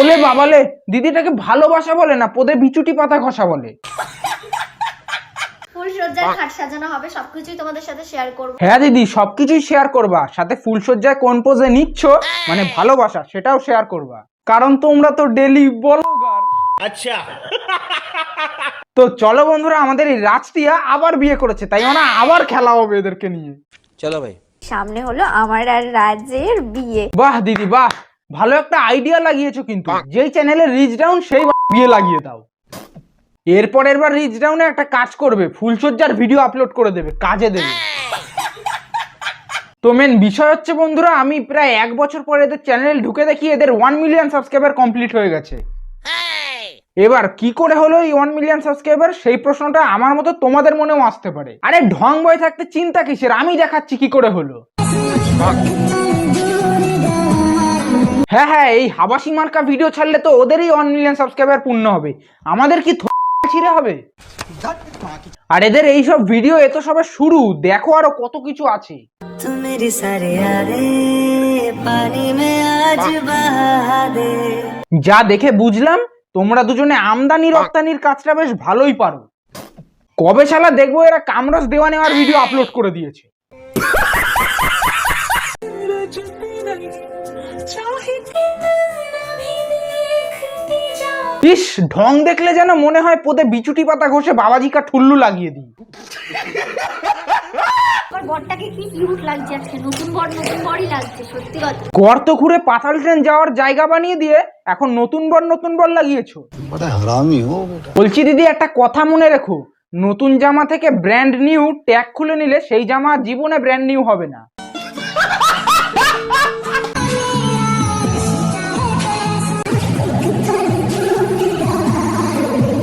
ওলে বাবালে দিদিটাকে ভালোবাসা বলে না পোদে বিচুটি পাতা ঘষা বলে। হ্যাঁ নিচ্ছ? মানে ভালোবাসা সেটাও শেয়ার করবা। কারণ তোমরা তো ডেলি ব্লগার আচ্ছা। তো চলো বন্ধুরা আমাদের এই রাজটিয়া আবার বিয়ে করেছে তাই মানে আবার খেলা হবে এদেরকে নিয়ে। চলো ভাই। সামনে হলো আমার আর রাজের বিয়ে। বাহ দিদি বাহ। ভালো একটা আইডিয়া লাগিয়েছো কিন্তু। যেই চ্যানেলে রিচ ডাউন সেই বিয়ে লাগিয়ে দাও। এরপর এরবার রিচ ডাউনে একটা কাজ করবে ফুলসজ্জার ভিডিও আপলোড করে দেবে, কাজে দেবে। তো মেন বিষয় হচ্ছে বন্ধুরা, আমি প্রায় এক বছর পরে এদের চ্যানেল ঢুকে দেখি, এদের ওয়ান মিলিয়ন সাবস্ক্রাইবার কমপ্লিট হয়ে গেছে। এবার কি করে হলো এই ওয়ান মিলিয়ন সাবস্ক্রাইবার সেই প্রশ্নটা আমার মতো তোমাদের মনেও আসতে পারে। আরে ঢং বয় থাকতে চিন্তা কিসের? আমি দেখাচ্ছি কি করে হলো। হ্যাঁ হ্যাঁ এই হাবাসি মার্কা ভিডিও ছাড়লে তো ওদেরই ওয়ান মিলিয়ন সাবস্ক্রাইবার পূর্ণ হবে। আমাদের কি ছিঁড়ে হবে? আর এদের এইসব ভিডিও এত সবে শুরু। দেখো আরও কত কিছু আছে। যা দেখে বুঝলাম তোমরা দুজনে আমদানি রপ্তানির কাজটা বেশ ভালোই পারো। কবে শালা দেখব এরা কামরস দেওয়া নেওয়ার ভিডিও আপলোড করে দিয়েছে? ইস ঢং দেখলে যেন মনে হয় পোতে বিচুটি পাতা ঘষে বাবাজিকা ঠুল্লু লাগিয়ে দিই। গর্ত ঘুরে পাতাল ট্রেন যাওয়ার জায়গা বানিয়ে দিয়ে এখন নতুন বর নতুন বর লাগিয়েছো। বলছি দিদি একটা কথা মনে রেখো। নতুন জামা থেকে ব্র্যান্ড নিউ ট্যাগ খুলে নিলে সেই জামা জীবনে ব্র্যান্ড নিউ হবে না।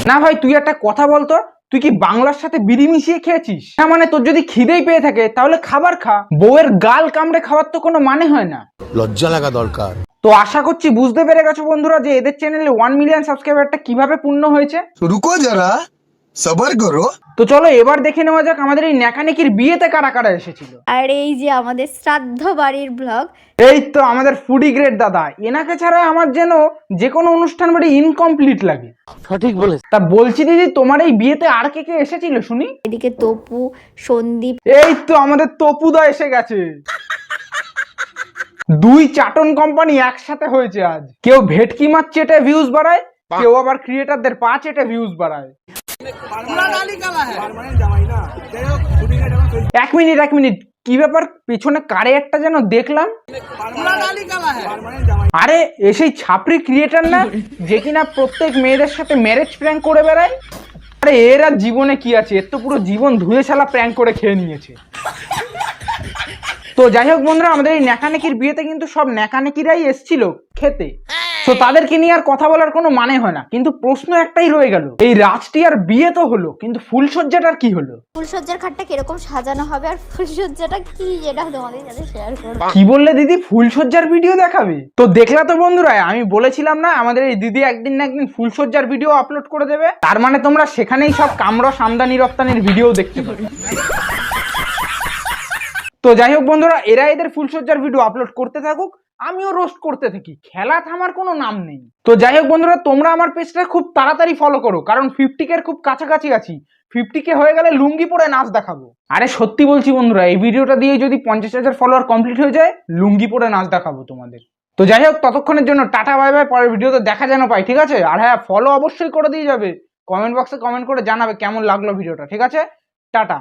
না ভাই তুই একটা কথা বলতো তুই কি বাংলার সাথে বিড়ি মিশিয়ে খেয়েছিস? না মানে তোর যদি খিদেই পেয়ে থাকে তাহলে খাবার খা। বউয়ের গাল কামড়ে খাওয়ার তো কোনো মানে হয় না। লজ্জা লাগা দরকার। তো আশা করছি বুঝতে পেরে গেছো বন্ধুরা যে এদের চ্যানেলে ওয়ান মিলিয়ন সাবস্ক্রাইবারটা কীভাবে পূর্ণ হয়েছে। রুকো যারা। সবার করো তো চলো এবার দেখে নেওয়া যাক আমাদের এই ন্যাকানেকির বিয়েতে কারা কারা এসেছিল। আর এই যে আমাদের শ্রাদ্ধ বাড়ির ব্লগ এই তো আমাদের ফুডি গ্রেড দাদা। এনাকে ছাড়া আমার যেন যে কোনো অনুষ্ঠান বাড়ি ইনকমপ্লিট লাগে। সঠিক বলে তা বলছি দিদি তোমার এই বিয়েতে আর কে কে এসেছিল শুনি? এদিকে তপু সন্দীপ। এই তো আমাদের তপুদা এসে গেছে। দুই চাটন কোম্পানি একসাথে হয়েছে আজ। কেউ ভেটকি মাছ চেটে ভিউজ বাড়ায় কেউ আবার ক্রিয়েটারদের পা চেটে ভিউজ বাড়ায়। এক মিনিট এক মিনিট। কি ব্যাপার? পেছনে কারে একটা যেন দেখলাম? আরে এসেই ছাপরি ক্রিয়েটার না যে কিনা প্রত্যেক মেয়েদের সাথে ম্যারেজ প্র্যাঙ্ক করে বেড়ায়? আরে এর আর জীবনে কি আছে? এর তো পুরো জীবন ধুয়ে শালা প্র্যাঙ্ক করে খেয়ে নিয়েছে। তো যাই হোক বন্ধুরা আমাদের এই ন্যাকানেকির বিয়েতে কিন্তু সব ন্যাকানেকিরাই এসছিল খেতে। তো তাদেরকে নিয়ে আর কথা বলার কোনো মানে হয় না। কিন্তু প্রশ্ন একটাই রয়ে গেল। এই রাজটি আর বিয়ে তো হলো কিন্তু ফুলসজ্জাটার কি হলো? ফুলসজ্জার খাটটা কীরকম সাজানো হবে আর ফুলসজ্জাটা কি? যেটা তোমাদের সাথে শেয়ার করব। কি বললে দিদি? ফুলসজ্জার ভিডিও দেখাবে? তো দেখলা তো বন্ধুরা আমি বলেছিলাম না আমাদের এই দিদি একদিন না একদিন ফুলসজ্জার ভিডিও আপলোড করে দেবে। তার মানে তোমরা সেখানেই সব কামরস আমদানি রপ্তানির ভিডিও দেখতে পাবে। তো যাই হোক বন্ধুরা এরা এদের ফুলসজ্জার ভিডিও আপলোড করতে থাকুক। আমিও রোস্ট করতে থাকি। খেলা থামার কোনো নাম নেই। তো যাই হোক বন্ধুরা, তোমরা আমার পেজটা খুব তাড়াতাড়ি ফলো করো, কারণ ফিফটি কে খুব কাছাকাছি আছি। ফিফটি কে হয়ে গেলে লুঙ্গি পরে নাচ দেখাবো। আরে সত্যি বলছি বন্ধুরা, এই ভিডিওটা দিয়ে যদি পঞ্চাশ হাজার ফলোয়ার কমপ্লিট হয়ে যায়, লুঙ্গি পরে নাচ দেখাবো তোমাদের। তো যাই হোক, ততক্ষণের জন্য টাটা বাই বাই পরের ভিডিওতে দেখা যেন পাই, ঠিক আছে? আর হ্যাঁ ফলো অবশ্যই করে দিয়ে যাবে। কমেন্ট বক্সে কমেন্ট করে জানাবে কেমন লাগল ভিডিওটা ঠিক আছে? টাটা।